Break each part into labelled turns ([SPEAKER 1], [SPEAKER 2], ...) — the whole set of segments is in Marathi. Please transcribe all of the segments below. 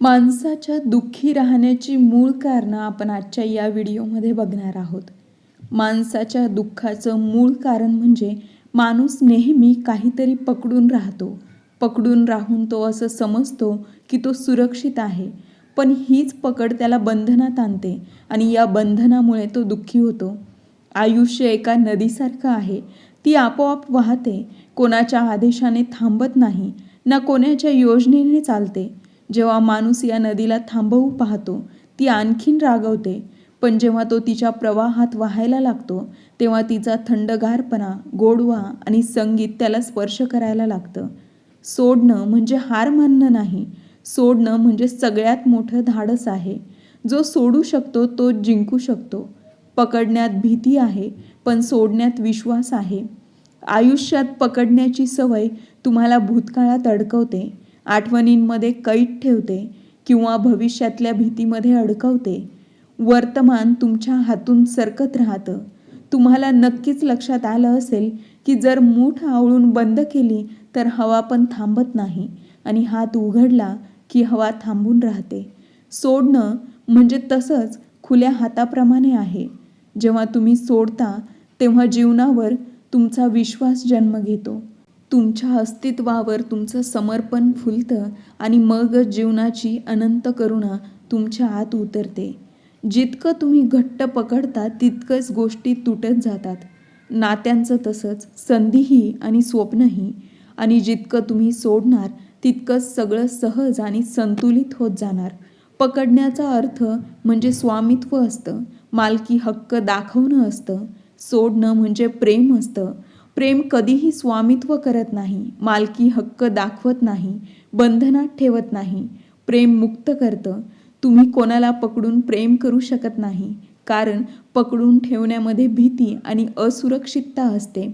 [SPEAKER 1] माणसाच्या दुःखी राहण्याची मूळ कारणं आपण आजच्या या व्हिडिओमध्ये बघणार आहोत. माणसाच्या दुःखाचं मूळ कारण म्हणजे माणूस नेहमी काहीतरी पकडून राहतो. पकडून राहून तो असं समजतो की तो सुरक्षित आहे. पण हीच पकड त्याला बंधनात आणते आणि या बंधनामुळे तो दुःखी होतो. आयुष्य एका नदीसारखं आहे. ती आपोआप वाहते. कोणाच्या आदेशाने थांबत नाही. ना कोणाच्या योजनेने चालते. जेव्हा माणूस या नदीला थांबवू पाहतो ती आणखीन रागवते. पण जेव्हा तो तिच्या प्रवाहात वाहायला लागतो तेव्हा तिचा थंडगारपणा गोडवा आणि संगीत त्याला स्पर्श करायला लागतं. सोडणं म्हणजे हार मानणं नाही. सोडणं म्हणजे सगळ्यात मोठं धाडस आहे. जो सोडू शकतो तो जिंकू शकतो. पकडण्यात भीती आहे पण सोडण्यात विश्वास आहे. आयुष्यात पकडण्याची सवय तुम्हाला भूतकाळात अडकवते. आठवणींमध्ये कैद ठेवते किंवा भविष्यातल्या भीतीमध्ये अडकवते. वर्तमान तुमच्या हातून सरकत राहतं. तुम्हाला नक्कीच लक्षात आलं असेल की जर मूठ आवळून बंद केली तर हवा पण थांबत नाही आणि हात उघडला की हवा थांबून राहते. सोडणं म्हणजे तसंच खुल्या हाताप्रमाणे आहे. जेव्हा तुम्ही सोडता तेव्हा जीवनावर तुमचा विश्वास जन्म घेतो. तुमच्या अस्तित्वावर तुमचं समर्पण फुलतं आणि मग जीवनाची अनंत करुणा तुमच्या आत उतरते. जितकं तुम्ही घट्ट पकडता तितकंच गोष्टी तुटत जातात. नात्यांचं तसंच संधीही आणि स्वप्नही. आणि जितकं तुम्ही सोडणार तितकंच सगळं सहज आणि संतुलित होत जाणार. पकडण्याचा अर्थ म्हणजे स्वामित्व असतं. मालकी हक्क दाखवणं असतं. सोडणं म्हणजे प्रेम असतं. प्रेम कधीही स्वामित्व करत नाही मालकी हक्क दाखवत नाही बंधनात ठेवत नाही प्रेम मुक्त करतं. तुम्ही कोणाला पकडून प्रेम करू शकत नाही कारण पकडून ठेवण्यामध्ये भीती आणि असुरक्षितता असते.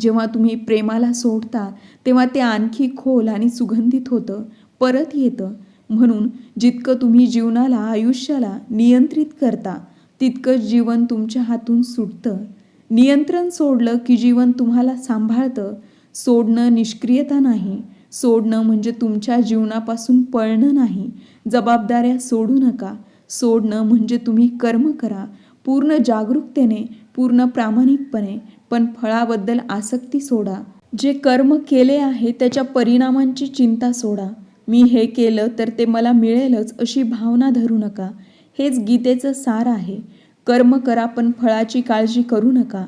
[SPEAKER 1] जेव्हा तुम्ही प्रेमाला सोडता तेव्हा ते आणखी खोल आणि सुगंधित होतं परत येतं. म्हणून जितकं तुम्ही जीवनाला आयुष्याला नियंत्रित करता तितकंच जीवन तुमच्या हातून सुटतं. नियंत्रण सोडलं की जीवन तुम्हाला सांभाळतं. सोडणं निष्क्रियता नाही. सोडणं म्हणजे तुमच्या जीवनापासून पळणं नाही. जबाबदाऱ्या सोडू नका. सोडणं म्हणजे तुम्ही कर्म करा. पूर्ण जागरूकतेने पूर्ण प्रामाणिकपणे पण फळाबद्दल आसक्ती सोडा. जे कर्म केले आहे त्याच्या परिणामांची चिंता सोडा. मी हे केलं तर ते मला मिळेलच अशी भावना धरू नका. हेच गीतेचं सार आहे. कर्म करा पण फळाची काळजी करू नका.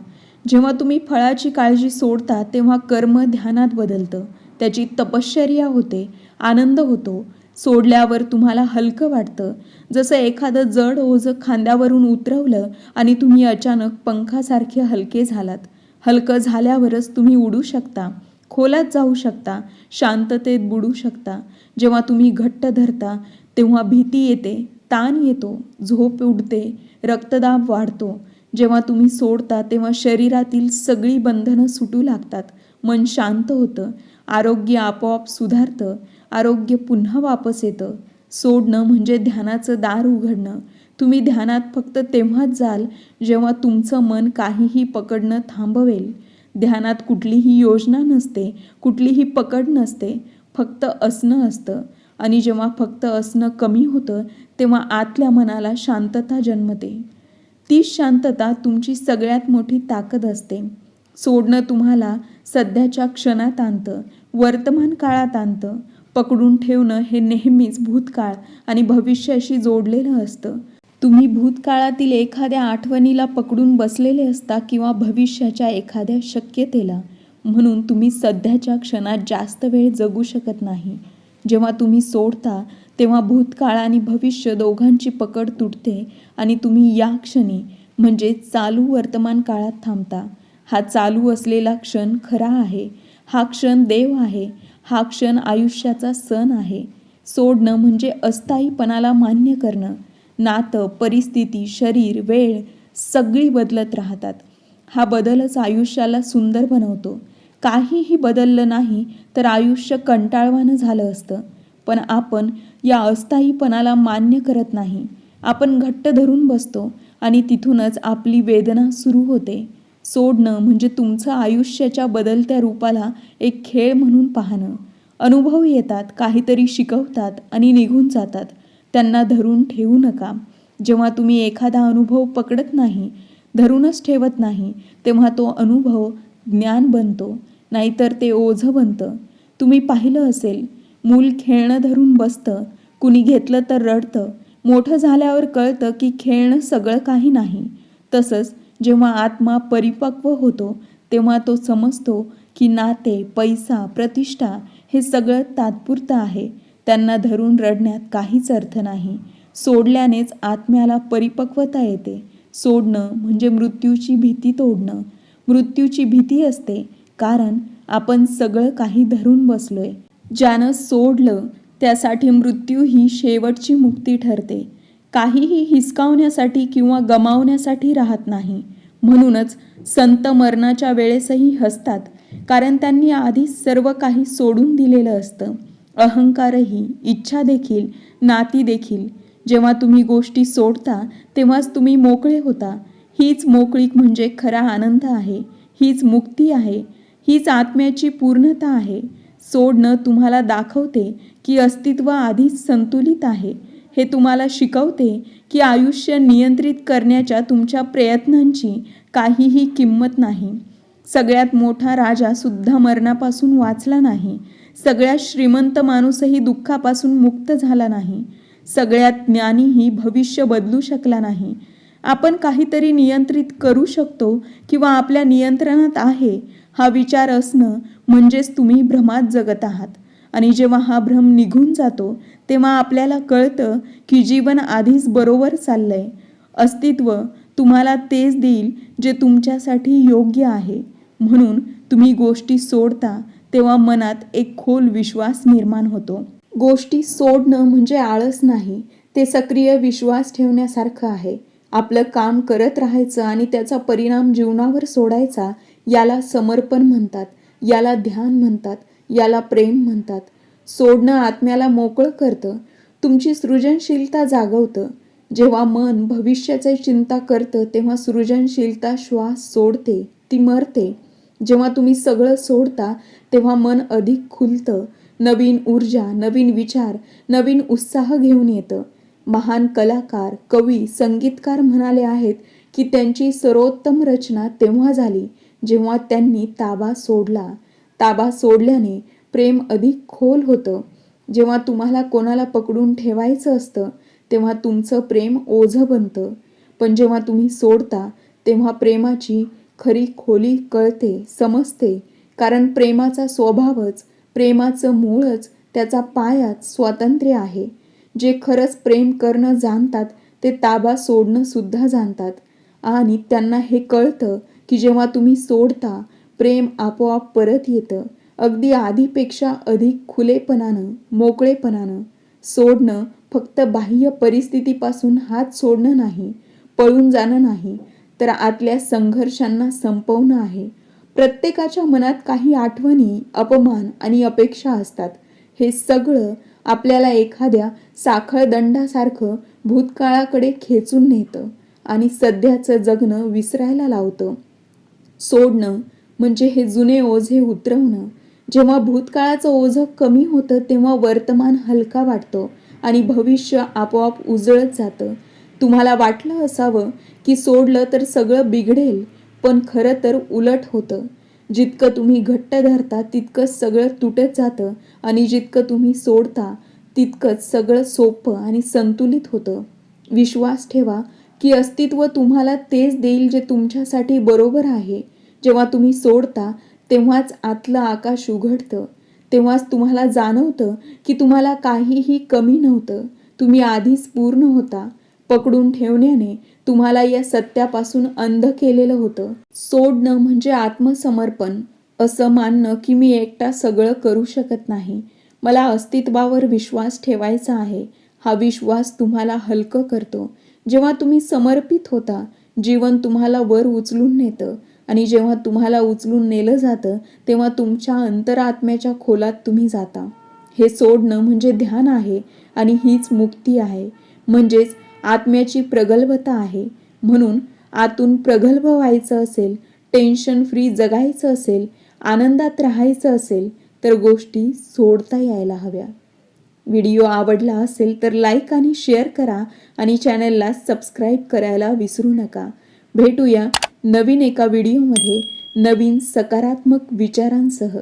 [SPEAKER 1] जेव्हा तुम्ही फळाची काळजी सोडता तेव्हा कर्म ध्यानात बदलतं. त्याची तपश्चर्या होते आनंद होतो. सोडल्यावर तुम्हाला हलकं वाटतं. जसं एखादं जड ओझं खांद्यावरून उतरवलं आणि तुम्ही अचानक पंखासारखे हलके झालात. हलकं झाल्यावरच तुम्ही उडू शकता खोलात जाऊ शकता शांततेत बुडू शकता. जेव्हा तुम्ही घट्ट धरता तेव्हा भीती येते. ताण येतो झोप उडते रक्तदाब वाढतो. जेव्हा तुम्ही सोडता तेव्हा शरीरातील सगळी बंधनं सुटू लागतात. मन शांत होतं. आरोग्य आपोआप सुधारतं. आरोग्य पुन्हा वापस येतं. सोडणं म्हणजे ध्यानाचं दार उघडणं. तुम्ही ध्यानात फक्त तेव्हाच जाल जेव्हा तुमचं मन काहीही पकडणं थांबवेल. ध्यानात कुठलीही योजना नसते कुठलीही पकड नसते. फक्त असणं असतं. आणि जेव्हा फक्त असणं कमी होतं तेव्हा आतल्या मनाला शांतता जन्मते. तीच शांतता तुमची सगळ्यात मोठी ताकद असते. सोडणं तुम्हाला सध्याच्या क्षणात आणतं वर्तमान काळात आणतं. पकडून ठेवणं हे नेहमीच भूतकाळ आणि भविष्याशी जोडलेलं असतं. तुम्ही भूतकाळातील एखाद्या आठवणीला पकडून बसलेले असता किंवा भविष्याच्या एखाद्या शक्यतेला. म्हणून तुम्ही सध्याच्या क्षणात जास्त वेळ जगू शकत नाही. जेव्हा तुम्ही सोडता तेव्हा भूतकाळ आणि भविष्य दोघांची पकड तुटते आणि तुम्ही या क्षणी म्हणजे चालू वर्तमान काळात थांबता. हा चालू असलेला क्षण खरा आहे. हा क्षण देव आहे. हा क्षण आयुष्याचा सण आहे. सोडणं म्हणजे अस्थायीपणाला मान्य करणं. नातं परिस्थिती शरीर वेळ सगळी बदलत राहतात. हा बदलच आयुष्याला सुंदर बनवतो. काहीही बदललं नाही तर आयुष्य कंटाळवानं झालं असतं. पण आपण या अस्थायीपणाला मान्य करत नाही. आपण घट्ट धरून बसतो आणि तिथूनच आपली वेदना सुरू होते. सोडणं म्हणजे तुमचं आयुष्याच्या बदलत्या रूपाला एक खेळ म्हणून पाहणं. अनुभव येतात काहीतरी शिकवतात आणि निघून जातात. त्यांना धरून ठेवू नका. जेव्हा तुम्ही एखादा अनुभव पकडत नाही धरूनच ठेवत नाही तेव्हा तो अनुभव ज्ञान बनतो नाहीतर ते ओझं बनतं. तुम्ही पाहिलं असेल मूल खेळणं धरून बसतं. कुणी घेतलं तर रडतं. मोठं झाल्यावर कळतं की खेळणं सगळं काही नाही. तसंच जेव्हा आत्मा परिपक्व होतो तेव्हा तो समजतो की नाते पैसा प्रतिष्ठा हे सगळं तात्पुरतं आहे. त्यांना धरून रडण्यात काहीच अर्थ नाही. सोडल्यानेच आत्म्याला परिपक्वता येते. सोडणं म्हणजे मृत्यूची भीती तोडणं. मृत्यूची भीती असते कारण आपण सगळं काही धरून बसलोय. ज्यानं सोडलं त्यासाठी मृत्यू ही शेवटची मुक्ती ठरते. काहीही हिसकावण्यासाठी किंवा गमावण्यासाठी राहत नाही. म्हणूनच संत मरणाच्या वेळेसही हसतात कारण त्यांनी आधीच सर्व काही सोडून दिलेलं असतं. अहंकारही इच्छा देखील नाती देखील. जेव्हा तुम्ही गोष्टी सोडता तेव्हाच तुम्ही मोकळे होता. हीच मोकळीक म्हणजे खरा आनंद आहे. हीच मुक्ती आहे. हीच आत्म्याची पूर्णता आहे. सोडणं तुम्हाला दाखवते की अस्तित्व आधीच संतुलित आहे. हे तुम्हाला शिकवते की आयुष्य नियंत्रित करण्याच्या तुमच्या प्रयत्नांची काहीही किंमत नाही. सगळ्यात मोठा राजा सुद्धा मरणापासून वाचला नाही. सगळ्यात श्रीमंत माणूसही दुःखापासून मुक्त झाला नाही. सगळ्यात ज्ञानीही भविष्य बदलू शकला नाही. आपण काहीतरी नियंत्रित करू शकतो किंवा आपल्या नियंत्रणात आहे. हा विचार असणं म्हणजेच तुम्ही भ्रमात जगत आहात. आणि जेव्हा हा भ्रम निघून जातो तेव्हा आपल्याला कळतं की जीवन आधीच बरोबर चाललंय. अस्तित्व तुम्हाला तेच देईल जे तुमच्यासाठी योग्य आहे. म्हणून तुम्ही गोष्टी सोडता तेव्हा मनात एक खोल विश्वास निर्माण होतो. गोष्टी सोडणं म्हणजे आळस नाही ते सक्रिय विश्वास ठेवण्यासारखं आहे. आपलं काम करत राहायचं आणि त्याचा परिणाम जीवनावर सोडायचा याला समर्पण म्हणतात. याला ध्यान म्हणतात याला प्रेम म्हणतात. सोडणं आत्म्याला मोकळं करतं तुमची सृजनशीलता जागवतं. जेव्हा मन भविष्याची चिंता करतं तेव्हा सृजनशीलता श्वास सोडते ती मरते. जेव्हा तुम्ही सगळं सोडता तेव्हा मन अधिक खुलतं. नवीन ऊर्जा नवीन विचार नवीन उत्साह घेऊन येतं. महान कलाकार कवी संगीतकार म्हणाले आहेत की त्यांची सर्वोत्तम रचना तेव्हा झाली. जेव्हा त्यांनी ताबा सोडला ताबा सोडल्याने प्रेम अधिक खोल होतं. जेव्हा तुम्हाला कोणाला पकडून ठेवायचं असतं तेव्हा तुमचं प्रेम ओझं बनतं. पण जेव्हा तुम्ही सोडता तेव्हा प्रेमाची खरी खोली कळते समजते. कारण प्रेमाचा स्वभावच प्रेमाचं मूळच त्याचा पायाच स्वातंत्र्य आहे. जे खरंच प्रेम करणं जाणतात ते ताबा सोडणं सुद्धा जाणतात. आणि त्यांना हे कळतं की जेव्हा तुम्ही सोडता प्रेम आपोआप परत येतं. अगदी आधीपेक्षा अधिक खुलेपणानं मोकळेपणानं सोडणं फक्त बाह्य परिस्थितीपासून हात सोडणं नाही पळून जाणं नाही तर आतल्या संघर्षांना संपवणं आहे. प्रत्येकाच्या मनात काही आठवणी अपमान आणि अपेक्षा असतात. हे सगळं आपल्याला एखाद्या साखळदंडासारखं भूतकाळाकडे खेचून नेतं आणि सध्याचं जगणं विसरायला लावतं. सोडणं म्हणजे हे जुने ओझे उतरवणं. जेव्हा भूतकाळाचं ओझं कमी होतं तेव्हा वर्तमान हलका वाटतो आणि भविष्य आपोआप उजळत जातं. तुम्हाला वाटलं असावं की सोडलं तर सगळं बिघडेल पण खरं तर उलट होतं. जितकं तुम्ही घट्ट धरता तितकं सगळं तुटत जातं आणि जितकं तुम्ही सोडता तितकंच सगळं सोपं आणि संतुलित होतं. विश्वास ठेवा की अस्तित्व तुम्हाला तेच देईल जे तुमच्यासाठी बरोबर आहे. जेव्हा तुम्ही सोडता तेव्हाच आतलं आकाश उघडतं. तेव्हाच तुम्हाला जाणवतं की तुम्हाला काहीही कमी नव्हतं. तुम्ही आधीच पूर्ण होता. पकडून ठेवण्याने तुम्हाला या सत्यापासून अंध केलेलं होतं. सोडणं म्हणजे आत्मसमर्पण. असं मानणं की मी एकटा सगळं करू शकत नाही. मला अस्तित्वावर विश्वास ठेवायचा आहे. हा विश्वास तुम्हाला हलकं करतो. जेव्हा तुम्ही समर्पित होता जीवन तुम्हाला वर उचलून नेतं आणि जेव्हा तुम्हाला उचलून नेलं जातं तेव्हा तुमच्या अंतरात्म्याच्या खोलात तुम्ही जाता. हे सोडणं म्हणजे ध्यान आहे आणि हीच मुक्ती आहे. म्हणजेच आत्म्याची प्रगल्भता आहे. म्हणून आतून प्रगल्भ व्हायचं असेल टेन्शन फ्री जगायचं असेल आनंदात राहायचं असेल तर गोष्टी सोडता यायला हव्या व्हिडिओ आवडला असेल तर लाईक आणि शेअर करा आणि चॅनलला सबस्क्राईब करायला विसरू नका. भेटूया नवीन एका व्हिडिओमध्ये नवीन सकारात्मक विचारांसह.